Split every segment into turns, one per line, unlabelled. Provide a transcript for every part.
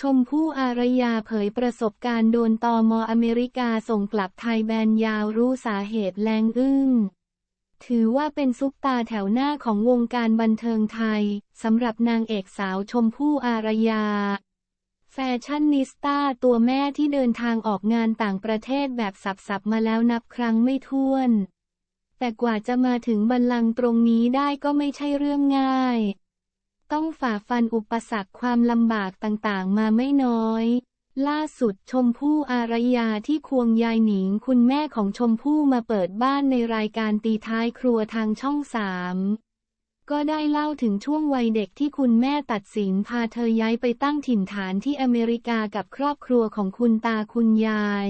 ชมพู่อารยาเผยประสบการณ์โดนตอมออเมริกาส่งกลับไทยแบนยาวรู้สาเหตุแรงอึ้ง ถือว่าเป็นซุปตาแถวหน้าของวงการบันเทิงไทย สำหรับนางเอกสาวชมพู่อารยา แฟชั่นนิสต้าตัวแม่ที่เดินทางออกงานต่างประเทศแบบสับๆมาแล้วนับครั้งไม่ถ้วน แต่กว่าจะมาถึงบัลลังก์ตรงนี้ได้ก็ไม่ใช่เรื่องง่าย ต้องฝ่าฟันอุปสรรคความลำบากต่างๆ มาไม่น้อย ล่าสุดชมพู่อารยาที่ควงยายหนิงคุณแม่ของชมพู่มาเปิดบ้านในรายการตีท้ายครัวทางช่องสามก็ได้เล่าถึงช่วงวัยเด็กที่คุณแม่ตัดสินพาเธอย้ายไปตั้งถิ่นฐานที่อเมริกากับครอบครัวของคุณตาคุณยาย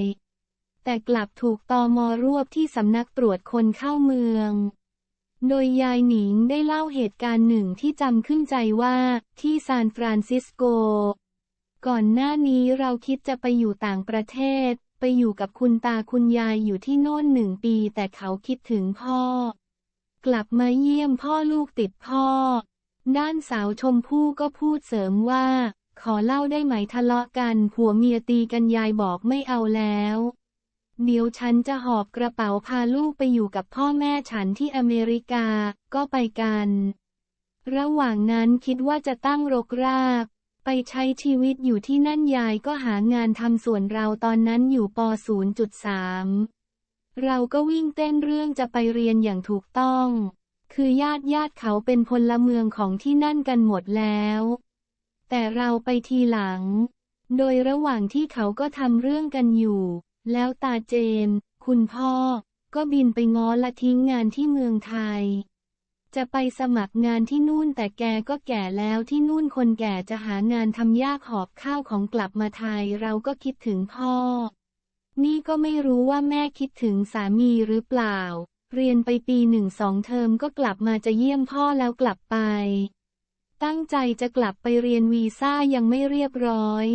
แต่กลับถูกตอมอรวบที่สำนักตรวจคนเข้าเมือง โดยยายหนิงได้เล่าเหตุการณ์หนึ่งที่จำขึ้นใจว่าที่ซานฟรานซิสโก ก่อนหน้านี้เราคิดจะไปอยู่ต่างประเทศ ไปอยู่กับคุณตาคุณยายอยู่ที่โน่นหนึ่งปี แต่เขาคิดถึงพ่อ กลับมาเยี่ยมพ่อลูกติดพ่อ ด้านสาวชมพู่ก็พูดเสริมว่า ขอเล่าได้ไหมทะเลาะกันผัวเมียตีกันยายบอกไม่เอาแล้ว เดี๋ยวฉันจะหอบกระเป๋าพาลูกไปอยู่กับพ่อแม่ฉันที่อเมริกา ก็ไปกัน ระหว่างนั้นคิดว่าจะตั้งรกราก ไปใช้ชีวิตอยู่ที่นั่นยายก็หางานทำส่วนเราตอนนั้นอยู่ป .0.3 เราก็วิ่งเต้นเรื่องจะไปเรียนอย่างถูกต้อง คือญาติญาติเขาเป็นพลเมืองของที่นั่นกันหมดแล้ว แต่เราไปทีหลัง โดยระหว่างที่เขาก็ทำเรื่องกันอยู่ แล้วตาเจม คุณพ่อ ก็บินไปง้อละทิ้งงานที่เมืองไทย จะไปสมัครงานที่นู่นแต่แกก็แก่แล้วที่นู่นคนแก่จะหางานทำยากหอบข้าวของกลับมาไทยเราก็คิดถึงพ่อ นี่ก็ไม่รู้ว่าแม่คิดถึงสามีหรือเปล่า เรียนไปปีหนึ่งสองเทอมก็กลับมาจะเยี่ยมพ่อแล้วกลับไป ตั้งใจจะกลับไปเรียนวีซ่ายังไม่เรียบร้อย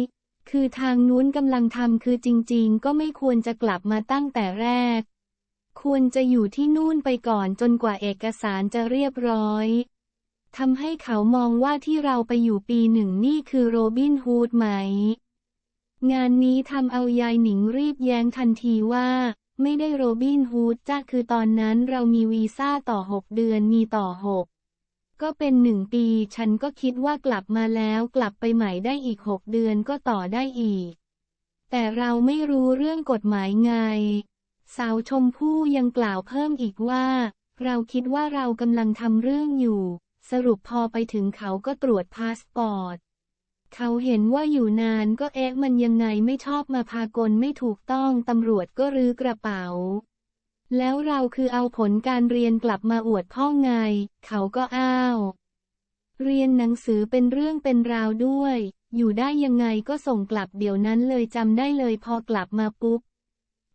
คือทางนู้นกำลังทำคือจริง ๆ ก็ไม่ควรจะกลับมาตั้งแต่แรก ควรจะอยู่ที่นู่นไปก่อนจนกว่าเอกสารจะเรียบร้อยทำให้เขามองว่าที่เราไปอยู่ปีหนึ่งนี่คือโรบินฮูดไหม งานนี้ทำเอายายหนิงรีบแย้งทันทีว่า ไม่ได้โรบินฮูดจ้าคือตอนนั้นเรามีวีซ่าต่อ6เดือนมีต่อ6ก็ ก็เป็นหนึ่งปี ฉันก็คิดว่ากลับมาแล้วกลับไปใหม่ได้อีก6เดือนก็ต่อได้อีก แต่เราไม่รู้เรื่องกฎหมายไง สาวชมพู่ยังกล่าวเพิ่มอีกว่า เราคิดว่าเรากำลังทำเรื่องอยู่ สรุปพอไปถึงเขาก็ตรวจพาสปอร์ต เขาเห็นว่าอยู่นานก็เอ๊ะมันยังไงไม่ชอบมาพากลไม่ถูกต้องตำรวจก็รื้อกระเป๋า แล้วเราคือเอาผลการเรียนกลับมาอวดพ่อไง เขาก็อ้าว เรียนหนังสือเป็นเรื่องเป็นราวด้วย อยู่ได้ยังไงก็ส่งกลับเดี๋ยวนั้นเลยจำได้เลยพอกลับมาปุ๊บ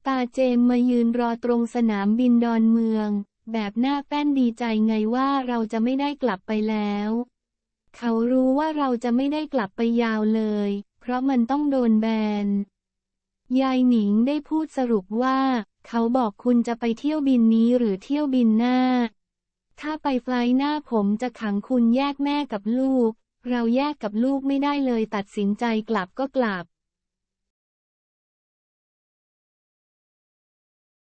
ตาเจมมายืนรอตรงสนามบินดอนเมือง แบบหน้าแป้นดีใจไงว่าเราจะไม่ได้กลับไปแล้ว เขารู้ว่าเราจะไม่ได้กลับไปยาวเลย เพราะมันต้องโดนแบนยายหนิงได้พูดสรุปว่า เขาบอกคุณจะไปเที่ยวบินนี้หรือเที่ยวบินหน้า ถ้าไปไฟล์หน้าผมจะขังคุณแยกแม่กับลูก เราแยกกับลูกไม่ได้เลยตัดสินใจกลับก็กลับ